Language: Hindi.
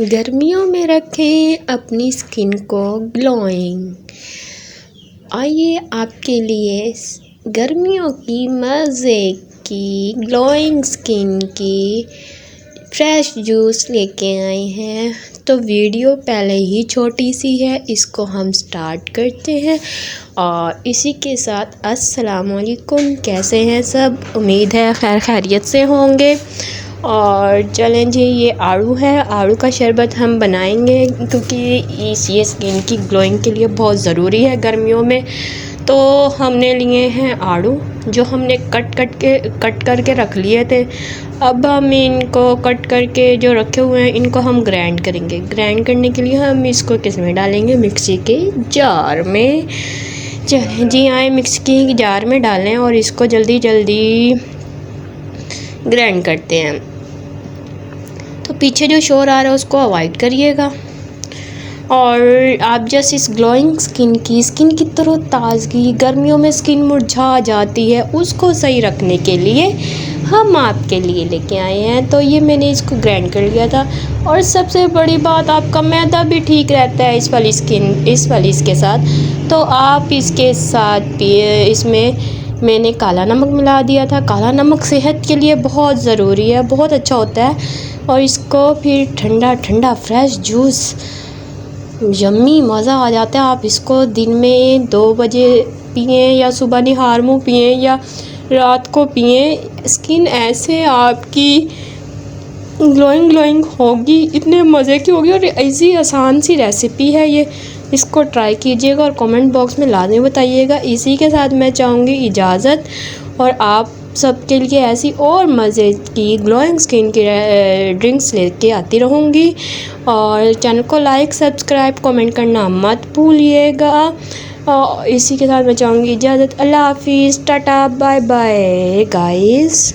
गर्मियों में रखें अपनी स्किन को ग्लोइंग आइए आपके लिए गर्मियों की मज़े की ग्लोइंग स्किन की फ्रेश जूस लेके आए हैं। तो वीडियो पहले ही छोटी सी है, इसको हम स्टार्ट करते हैं। और इसी के साथ अस्सलाम वालेकुम कैसे हैं सब? उम्मीद है खैर खैरियत से होंगे। और चलें जी ये आड़ू है। आड़ू का शरबत हम बनाएँगे क्योंकि इस ये स्किन की ग्लोइंग के लिए बहुत ज़रूरी है गर्मियों में। तो हमने लिए हैं आड़ू, जो हमने कट कट के कट करके रख लिए थे। अब हम इनको कट करके जो रखे हुए हैं, इनको हम ग्राइंड करेंगे। ग्राइंड करने के लिए हम इसको किसमें डालेंगे? मिक्सी के जार में। चलें, जी आए मिक्सी के जार में डालें और इसको जल्दी जल्दी ग्राइंड करते हैं। तो पीछे जो शोर आ रहा है उसको अवॉइड करिएगा। और आप जैसे इस ग्लोइंग स्किन की स्किन की तरह ताज़गी, गर्मियों में स्किन मुरझा जाती है, उसको सही रखने के लिए हम आपके लिए लेके आए हैं। तो ये मैंने इसको ग्राइंड कर लिया था। और सबसे बड़ी बात, आपका मैदा भी ठीक रहता है इस वाली स्किन इस वाली इसके साथ। तो आप इसके साथ पिए इसमें मैंने काला नमक मिला दिया था। काला नमक सेहत के लिए बहुत ज़रूरी है, बहुत अच्छा होता है। और इसको फिर ठंडा ठंडा फ्रेश जूस यम्मी मज़ा आ जाता है। आप इसको दिन में दो बजे पिए या सुबह निहार मुँह पिए या रात को पिए। स्किन ऐसे आपकी ग्लोइंग ग्लोइंग होगी। इतने मज़े की होगी और ऐसी आसान सी रेसिपी है ये। इसको ट्राई कीजिएगा और कमेंट बॉक्स में लाजमी बताइएगा। इसी के साथ मैं चाहूँगी इजाज़त और आप सबके लिए ऐसी और मज़े की ग्लोइंग स्किन की ड्रिंक्स लेके आती रहूँगी। और चैनल को लाइक सब्सक्राइब कमेंट करना मत भूलिएगा। और इसी के साथ मैं चाहूँगी इजाज़त। अल्लाह हाफिज़। Tata bye bye guys